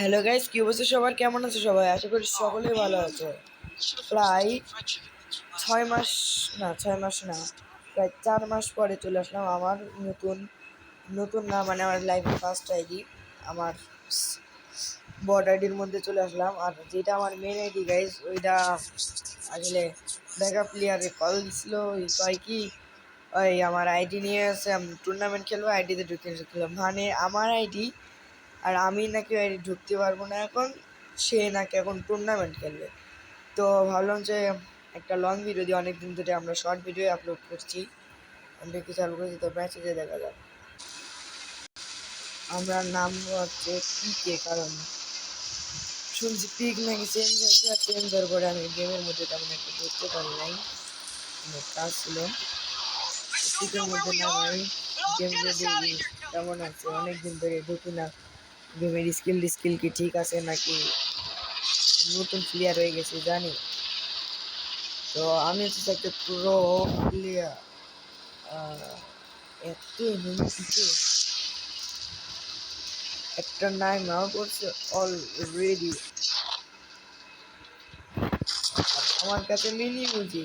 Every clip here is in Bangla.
হ্যালো গাইস কি অবস্থা সবার? কেমন আছে সবাই? আশা করি সকলেই ভালো আছে। প্রায় ছয় মাস, না, ছয় মাস না, প্রায় চার মাস পরে চলে আসলাম আমার নতুন নতুন না মানে আমার লাইফের ফার্স্ট আইডি আমার বড আইডির মধ্যে চলে আসলাম। আর যেটা আমার মেন আইডি গাইস ওইটা আসলে ব্যাকআপ প্লেয়ারে কল দিছিল। ওই কয় কি, ওই আমার আইডি নিয়ে এসে আমি টুর্নামেন্ট খেলব আইডিতে ঢুকতে খেললাম মানে আমার আইডি আর আমি নাকি ঢুকতে পারব না এখন, সে নাকি এখন টুর্নামেন্ট খেলবে। তো ভাবলাম যে একটা লং ভিডিও দিয়ে অনেক দিন ধরে আমরা শর্ট ভিডিও আপলোড করছি। আমি কি চালু করেছি, তো ম্যাচে দেখা যাক। আমরা নাম হচ্ছে পিকে, কারণ শুনছি পিক নাকি চেঞ্জ হয়েছে, আর চেঞ্জ হওয়ার পরে আমি গেমের মধ্যে তেমন একটা ঢুকতে পারি নাই। আমার কাজ ছিল। পিকের মধ্যে নাম আমি গেম কেমন আছে, অনেকদিন ধরে ঢুকি না। গেমের স্কিল স্কিল কি ঠিক আছে নাকি নতুন প্লেয়ার হয়ে গেছে জানি। তো আমি হচ্ছে একটা প্রো প্লেয়ার এত নিমিষে একটা নাইম আউট করছে অলরেডি আমার কাছে মিনি বুঝি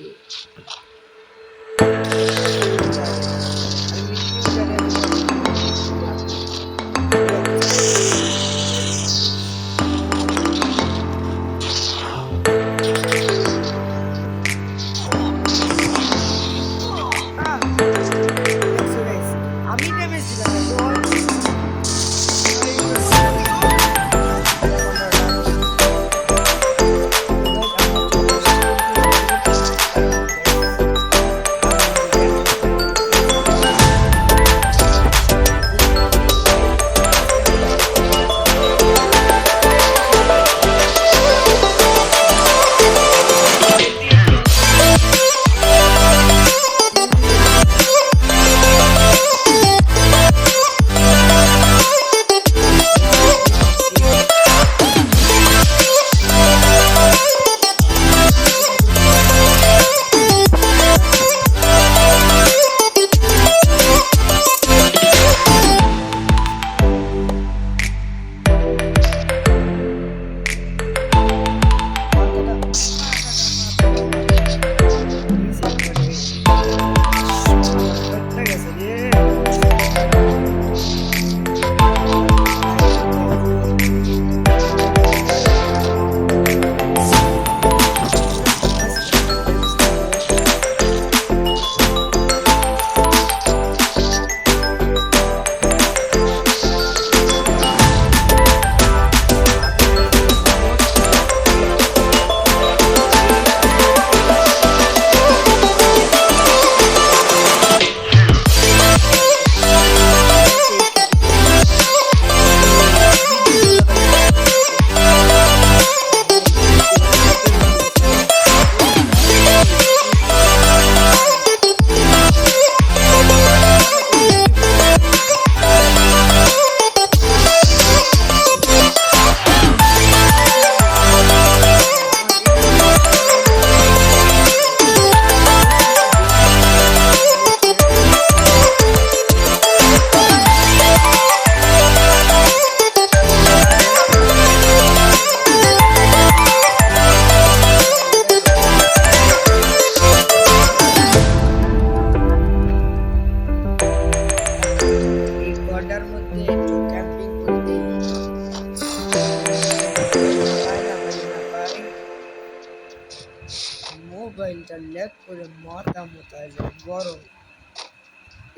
মোবাইলটা করে মাথা মোতায় গরম।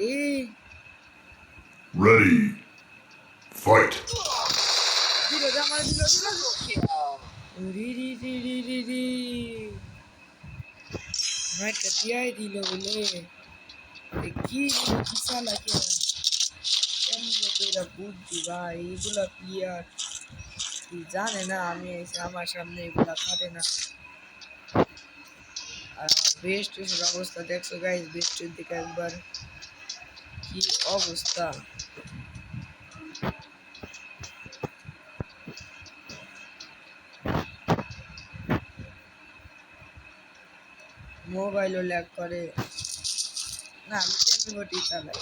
এই Ready. Fight. দিল জামার দিল দিল। রি রি রি রি রি রি মাইটা দিয়াই দিল বলে। কি কিসা লাগে কেমনে কইরা বুদ্ধি ভাই এগুলা প্লেয়ার কি জানে না আমি আমার সামনে এগুলা খাটে না। বেস্ট অবস্থা? দেখছ গাইস বেস্টের দিকে একবার কি অবস্থা? মোবাইলও ল্যাগ করে। না, আমি চালাই।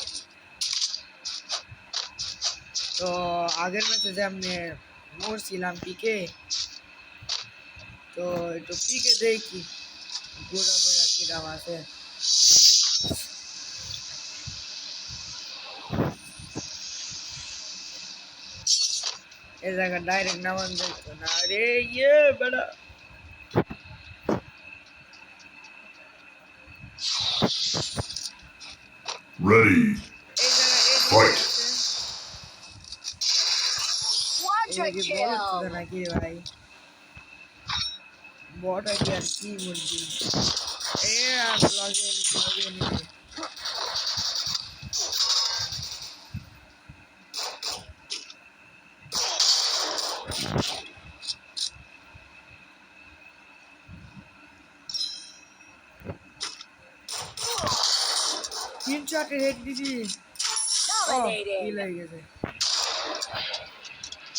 তো আগের ম্যাচে আপনি মরছিলাম পিকে, তো একটু পিকে দেখি। ঘোরাফেরা কিরাম আছে এ জায়গা ডাইরেক্ট নামান দেখতো না রে ইয়ে বেড়া Ready. এই জায়গা এই Fight. Quadra কি বড় ছিল kill. নাকি রে ভাই বড় কি তিন চারটে হেড দিছি Dominating. লাগে গেছে।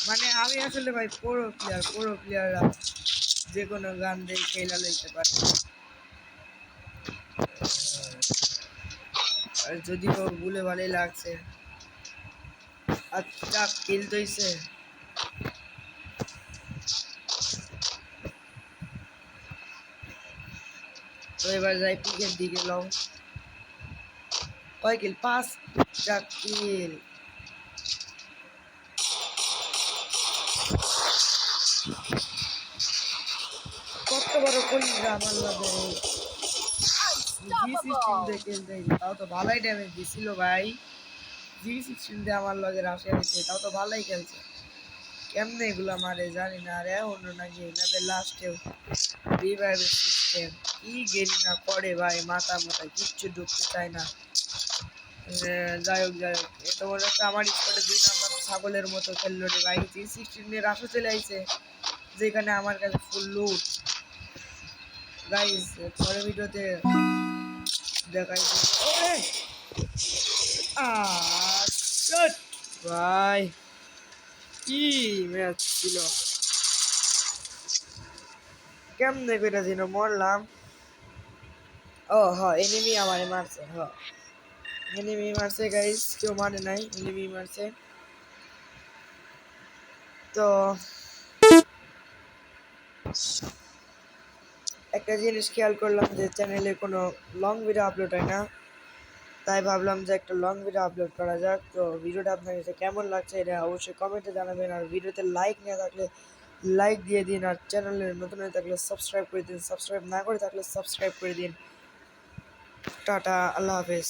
মানে আমি আসলে ভাই পুরো প্লেয়ার পুরো প্লেয়াররা যে কোনো গান দিয়ে খেলা লইতে পারে। আর যদিও ভুলে ভালোই লাগছে। আচ্ছা কিল দইছে তো এবার যাই পিকের দিকে, লও। কয় কিল পাঁচ চার কিল কত বড় কলিজা আমার লাগে তাও তো ভালোই ড্যামেজ দিছিল ভাই। জি সিক্সটিন দিয়ে আমার লগে রাশে হয়েছে তাও তো ভালোই খেলছে। কেমনে এগুলো মারে জানি না আরে অন্য নাকি এনাদের লাস্টেও রিভাইভের সিস্টেম কি গেলি না করে ভাই মাথা মাথা কিচ্ছু ঢুকতে চায় না। যাই হোক যাই হোক এ তো মনে হচ্ছে আমার স্পটে দুই নাম্বার ছাগলের মতো খেললো রে ভাই। জি সিক্সটিন দিয়ে রাশো চলে আইছে যেখানে আমার কাছে ফুল লুট গাইস পরের ভিডিওতে দেখাই! ভাই, কি ম্যাচ ছিল? কেমনে করে যেন মরলাম। ও, হ এনিমি আমারে মারছে, হ। এনিমি মারছে গাইস কেউ মানে নাই এনিমি মারছে। তো একটা জিনিস খেয়াল করলাম যে চ্যানেলে কোনো লং ভিডিও আপলোড হয় না। তাই ভাবলাম যে একটা লং ভিডিও আপলোড করা যাক। তো ভিডিওটা আপনার কাছে কেমন লাগছে এটা অবশ্যই কমেন্টে জানাবেন। আর ভিডিওতে লাইক না থাকলে লাইক দিয়ে দিন। আর চ্যানেলের নতুন হয়ে থাকলে সাবস্ক্রাইব করে দিন। সাবস্ক্রাইব না করে থাকলে সাবস্ক্রাইব করে দিন। টাটা, আল্লাহ হাফেজ।